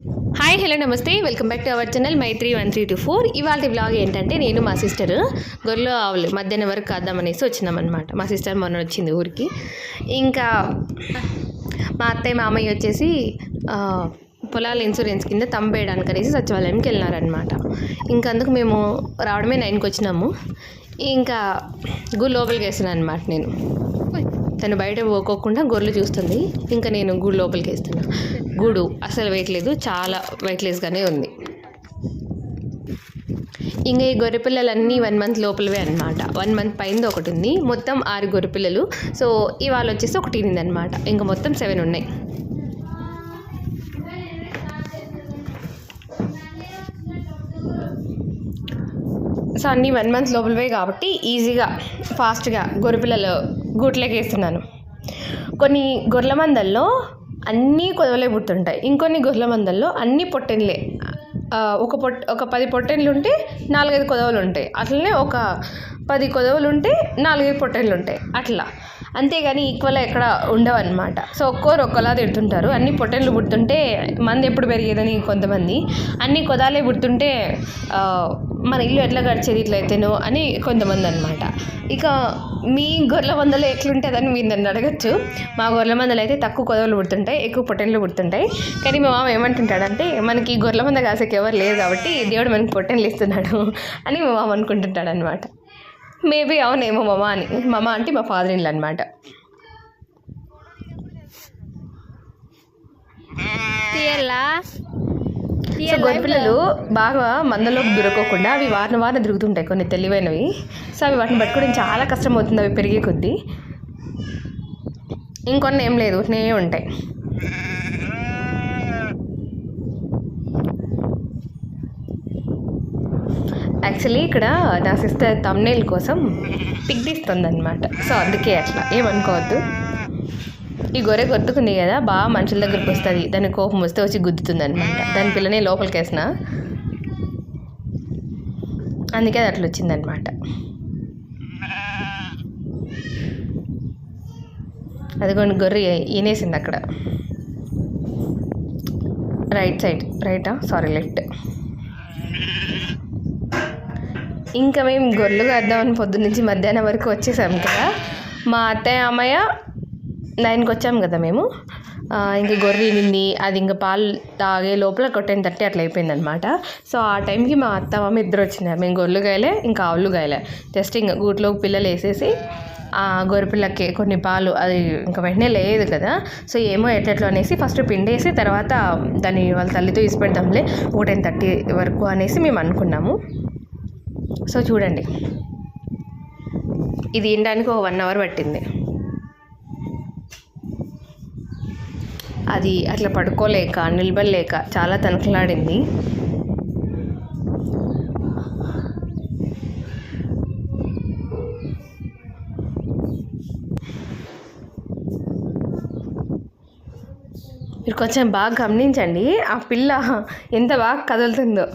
Hi hello నమస్తే. Welcome back to our channel Maitri one three two four ఇవాళ blog ఏంటంటే నేను మా సిస్టర్ గొర్రెలు ఆవులు మధ్యాహ్నం వరకు కాద్దామనేసి వచ్చినామన్నమాట. మా సిస్టర్ మొన్న వచ్చింది ఊరికి. ఇంకా మా అత్తయ్య మామయ్య వచ్చేసి పొలాల ఇన్సూరెన్స్ కింద తంబేయడానికి అనేసి సచివాలయానికి వెళ్ళినారనమాట ఇంకా అందుకు మేము రావడమే నైన్కి వచ్చినాము. ఇంకా గు లోపలికి వేస్తున్నాను అనమాట నేను. తను బయట పోకోకుండా గొర్రెలు చూస్తుంది. ఇంకా నేను గుడి లోపలికి వేస్తున్నా. గూడు. అసలు వెయిట్ లేదు. చాలా వెయిట్లెస్గానే ఉంది. ఇంకా ఈ గొర్రె పిల్లలన్నీ వన్ మంత్ లోపలవే అనమాట వన్ మంత్ పైన ఒకటి ఉంది. మొత్తం ఆరు గొర్రెపిల్లలు సో ఇవాళ వచ్చేసి ఒకటి అనమాట ఇంకా మొత్తం సెవెన్ ఉన్నాయి. సో అన్నీ వన్ మంత్ లోపలవే కాబట్టి ఈజీగా ఫాస్ట్గా గొర్రెపిల్లలు గూట్లకి వేస్తున్నాను కొన్ని గొర్రెల మందల్లో అన్నీ కొదవలే పుడుతుంటాయి ఇంకొన్ని గొర్రెల మందల్లో అన్నీ పొట్టెన్లే. ఒక పొట్ ఒక పది పొట్టెన్లు ఉంటే నాలుగైదు కొదవలు ఉంటాయి. అట్లనే ఒక పది కొదవలు ఉంటే నాలుగైదు పొట్టెన్లు ఉంటాయి. అట్లా. అంతేగాని ఈక్వల్ ఎక్కడ ఉండవన్నమాట. సో ఒక్కోరు ఒక్కోలా తిడుతుంటారు. అన్ని పొట్టెన్లు పుడుతుంటే మంది ఎప్పుడు పెరిగేదని కొంతమంది. అన్ని కొదాలే పుడుతుంటే మన ఇల్లు ఎట్లా గడిచేది ఇట్లయితేనో అని కొంతమంది అనమాట ఇక మీ గొర్రెల మందలో ఎట్లుంటుందని మీరు నన్ను అడగచ్చు. మా గొర్రెల మందలు అయితే తక్కువ కొదవలు పుడుతుంటాయి ఎక్కువ పొట్టెన్లు పుడుతుంటాయి. కానీ మా మామ ఏమంటుంటాడంటే మనకి ఈ గొర్రెల మంద కాసేకి ఎవరు లేరు కాబట్టి దేవుడు మనకి పొట్టెన్లు ఇస్తున్నాడు అని మా మామ అనుకుంటుంటాడు అనమాట మేబీ అవునేమో మమ అని. మమ అంటే మా ఫాదర్ ఇల్లు అనమాట తీయల్లా? సో గొర్రెపిల్లలు బాగా మందలోకి దొరకకుండా అవి వారిన వారిన దొరుకుతుంటాయి కొన్ని తెలివైనవి. సో అవి వాటిని పట్టుకోవడం చాలా కష్టం అవుతుంది అవి పెరిగే కొద్దీ. ఇంకొన్ని ఏం లేదు నే ఉంటాయి. యాక్చువల్లీ ఇక్కడ నా సిస్టర్ తమ్నేల్ కోసం పిక్ తీస్తుంది అనమాట సో అందుకే అట్లా ఏమనుకోవద్దు. ఈ గొర్రె కొట్టుకుంది కదా బాగా మనుషుల దగ్గరికి వస్తుంది. దాని కోపం వస్తే వచ్చి గుద్దుతుంది అనమాట దాని పిల్లని లోపలికి వేసిన అందుకే అది అట్లా వచ్చిందనమాట అదిగోండి గొర్రె ఈనేసింది అక్కడ. రైట్ సైడ్ రైటా? Sorry left. ఇంకా మేము గొర్రెలు కద్దామని పొద్దున్నుంచి మధ్యాహ్నం వరకు వచ్చేసాం కదా. మా అత్తయ్య అమ్మయ్య నైన్కి వచ్చాము కదా మేము. ఇంక గొర్రె నింది అది ఇంకా పాలు తాగే లోపల ఒక టెన్ థర్టీ అట్లా అయిపోయిందనమాట. సో ఆ టైంకి మా అత్త మామ ఇద్దరు వచ్చినారు మేము గొర్రెలు గాయలే ఇంకా ఆవులు గాయలే జస్ట్ ఇంకా గూట్లో పిల్లలు వేసేసి ఆ గొర్రె పిల్లకి కొన్ని పాలు అది ఇంకా వెంటనే లేదు కదా. సో ఏమో ఎట్లెట్లో అనేసి ఫస్ట్ పిండేసి తర్వాత దాన్ని వాళ్ళ తల్లితో ఇసి పెడదాంలే ఒక టెన్ థర్టీ వరకు అనేసి మేము అనుకున్నాము. సో చూడండి. ఇది తినడానికి ఒక వన్ అవర్ పట్టింది. అది అట్లా పడుకోలేక నిలబడలేక చాలా తనకలాడింది. మీరు కొంచెం బాగా గమనించండి ఆ పిల్ల ఎంత బాగా కదులుతుందో.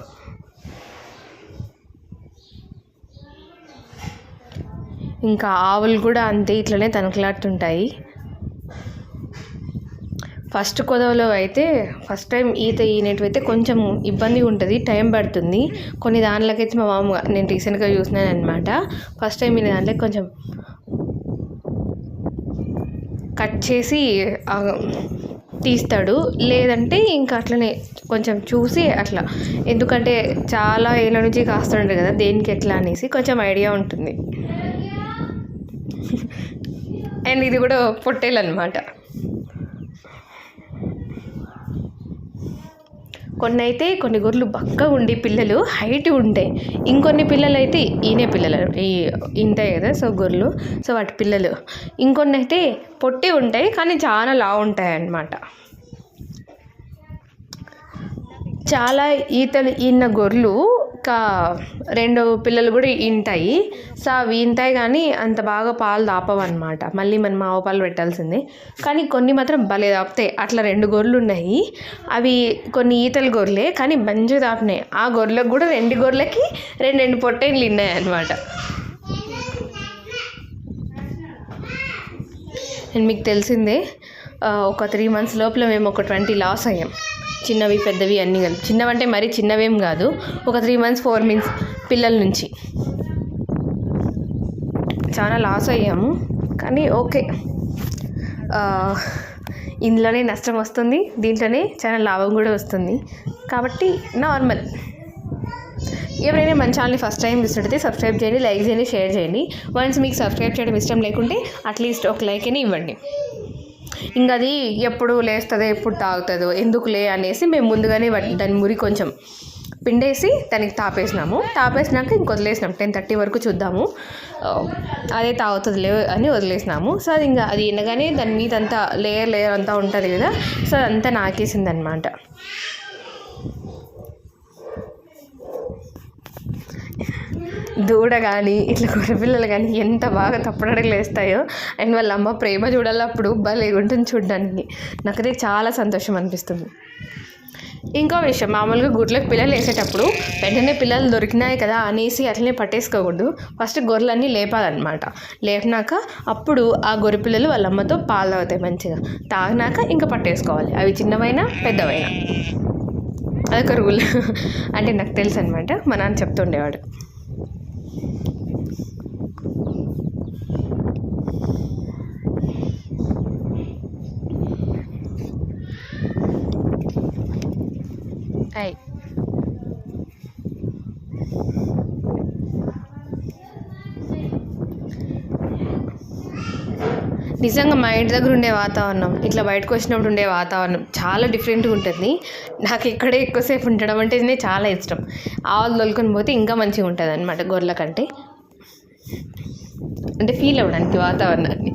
ఇంకా ఆవులు కూడా అంతే ఇట్లనే తనకలాడుతుంటాయి. ఫస్ట్ కొదవలో అయితే ఫస్ట్ టైం ఈత ఈనేటివైతే అయితే కొంచెం ఇబ్బంది ఉంటుంది టైం పడుతుంది. కొన్ని దాంట్లోకైతే మా మామ నేను రీసెంట్గా చూసినాను అనమాట ఫస్ట్ టైం ఈ దాంట్లో కొంచెం కట్ చేసి తీస్తాడు. లేదంటే ఇంకా అట్లనే కొంచెం చూసి అట్లా. ఎందుకంటే చాలా ఏళ్ళ నుంచి కాస్తుంటారు కదా దేనికి ఎట్లా అనేసి కొంచెం ఐడియా ఉంటుంది. అండ్ ఇది కూడా పొట్టేలు అనమాట కొన్ని అయితే కొన్ని గొర్రెలు బక్క ఉండి పిల్లలు హైట్ ఉంటాయి ఇంకొన్ని పిల్లలు అయితే ఈనే పిల్లలు. ఈ ఇంటాయి కదా సో గొర్రెలు. సో వాటి పిల్లలు. ఇంకొన్ని అయితే పొట్టి ఉంటాయి కానీ చాలా లావు ఉంటాయి అన్నమాట చాలా ఈతలు ఈన గొర్రెలు ఇంకా రెండు పిల్లలు కూడా ఈంటాయి సో అవి ఈంటాయి కానీ అంత బాగా పాలు దాపవన్నమాట. మళ్ళీ మనం ఆవు పాలు పెట్టాల్సిందే. కానీ కొన్ని మాత్రం భలే దాపుతాయి. అట్లా రెండు గొర్రెలు ఉన్నాయి. అవి కొన్ని ఈతల గొర్రెలే కానీ మంచిగా దాపినాయి. ఆ గొర్రెలకు కూడా రెండు గొర్రెలకి రెండు రెండు పొట్టేళ్ళు ఉన్నాయి అన్నమాట అండ్ మీకు తెలిసిందే. ఒక త్రీ మంత్స్ లోపల మేము ఒక ట్వంటీ లాస్ అయ్యాం. చిన్నవి పెద్దవి అన్నీ కలిపి. చిన్నవంటే మరీ చిన్నవేం కాదు. ఒక త్రీ మంత్స్ ఫోర్ మంత్స్ పిల్లల నుంచి. చాలా లాస్ అయ్యాము. కానీ ఓకే ఇందులోనే నష్టం వస్తుంది. దీంట్లోనే చాలా లాభం కూడా వస్తుంది. కాబట్టి నార్మల్ ఎవరైనా మన ఛానల్ని ఫస్ట్ టైం చూసినట్టయితే సబ్స్క్రైబ్ చేయండి లైక్ చేయండి షేర్ చేయండి. వన్స్ మీకు సబ్స్క్రైబ్ చేయడం ఇష్టం లేకుంటే అట్లీస్ట్ ఒక లైక్ అని ఇవ్వండి. ఇంకా అది ఎప్పుడు లేస్తుందో ఎప్పుడు తాగుతుందో ఎందుకులే అనేసి మేము ముందుగానే వాటి- దాని మురి కొంచెం పిండేసి దానికి తాపేసినాము. తాపేసినాక ఇంక వదిలేసినాం టెన్ థర్టీ వరకు చూద్దాము. అదే అదే తాగుతుందిలే అని వదిలేసినాము. సో అది ఇంకా అది వినగానే దాని మీద అంతా లేయర్ లేయర్ అంతా ఉంటుంది కదా. సో అదంతా నాకేసింది అనమాట దూడ కానీ ఇట్లా గొర్రెపిల్లలు కానీ ఎంత బాగా తప్పడగలు వేస్తాయో అండ్ వాళ్ళ అమ్మ ప్రేమ చూడాలి అప్పుడు భలే ఉంటుంది చూడడానికి. నాకైతే చాలా సంతోషం అనిపిస్తుంది. ఇంకో విషయం మామూలుగా గుడ్లకు పిల్లలు వేసేటప్పుడు వెంటనే పిల్లలు దొరికినాయి కదా అనేసి అట్లనే పట్టేసుకోకూడదు. ఫస్ట్ గొర్రెలన్నీ లేపాలన్నమాట. లేపినాక అప్పుడు ఆ గొర్రె పిల్లలు వాళ్ళ అమ్మతో పాలు తాగుతాయి మంచిగా. తాగినాక ఇంకా పట్టేసుకోవాలి. అవి చిన్నవైనా పెద్దవైనా. అదొక రూల్. అంటే నాకు తెలుసు అనమాట మా నాన్న చెప్తుండేవాడు. నిజంగా మా ఇంటి దగ్గర ఉండే వాతావరణం ఇట్లా బయటకు వచ్చినప్పుడు ఉండే వాతావరణం చాలా డిఫరెంట్గా ఉంటుంది. నాకు ఇక్కడే ఎక్కువసేపు ఉండడం అంటేనే చాలా ఇష్టం. ఆవులు తోలుకొని పోతే ఇంకా మంచిగా ఉంటుంది అనమాట గొర్రెల కంటే. అంటే ఫీల్ అవ్వడానికి వాతావరణాన్ని.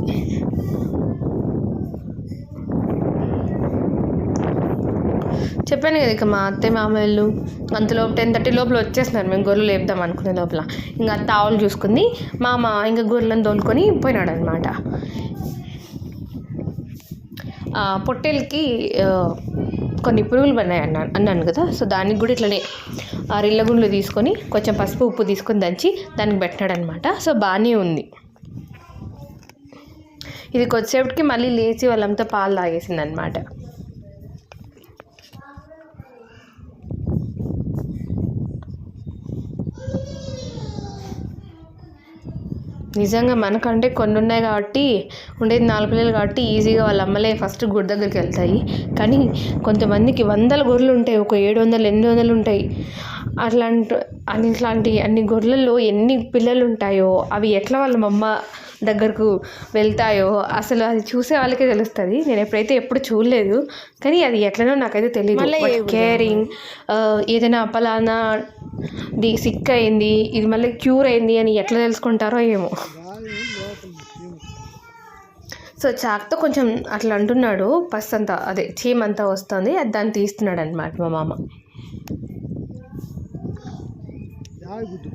చెప్పాను కదా ఇక మా అత్తయ్య మామయ్యలు అంతలోపు టెన్ థర్టీ లోపల వచ్చేస్తున్నారు. మేము గొర్రెలు లేపుదాం అనుకునే లోపల. ఇంకా అత్త ఆవులు చూసుకుంది. మామ ఇంకా గొర్రెలను తోలుకొని పోయినాడు అనమాట పొట్టేలకి కొన్ని పురుగులు పడినాయి అన్నా అన్నాను కదా. సో దానికి కూడా ఇట్లనే ఆ రిల్ల గుండ్లు తీసుకొని కొంచెం పసుపు ఉప్పు తీసుకొని దంచి దానికి పెట్టినాడు అనమాట సో బాగానే ఉంది. ఇది కొద్దిసేపటికి మళ్ళీ లేచి వాళ్ళంతా పాలు తాగేసింది అనమాట నిజంగా మనకంటే కొన్ని ఉన్నాయి కాబట్టి ఉండేది నాలుగు పిల్లలు కాబట్టి ఈజీగా వాళ్ళ అమ్మలే ఫస్ట్ గుడి దగ్గరికి వెళ్తాయి. కానీ కొంతమందికి వందల గొర్రెలు ఉంటాయి ఒక ఏడు వందలు ఎనిమిది వందలు ఉంటాయి అట్లాంటి అని ఇట్లాంటి అన్ని గొర్రెల్లో ఎన్ని పిల్లలు ఉంటాయో అవి ఎట్లా వాళ్ళ మమ్మ దగ్గరకు వెళ్తాయో అసలు అది చూసే వాళ్ళకే తెలుస్తుంది. నేను ఎప్పుడైతే ఎప్పుడు చూడలేదు కానీ అది ఎట్లనో నాకైతే తెలియదు కేరింగ్ ఏదైనా పలానా ది సిక్ అయింది ఇది మళ్ళీ క్యూర్ అయింది అని ఎట్లా తెలుసుకుంటారో ఏమో. సో చాక్తో కొంచెం అట్లా అంటున్నాడు పస్ అంతా అదే చీమ్ అంతా వస్తుంది అది దాన్ని తీస్తున్నాడు అనమాట మా మామ. ಯಾರು ಗುದ್ದು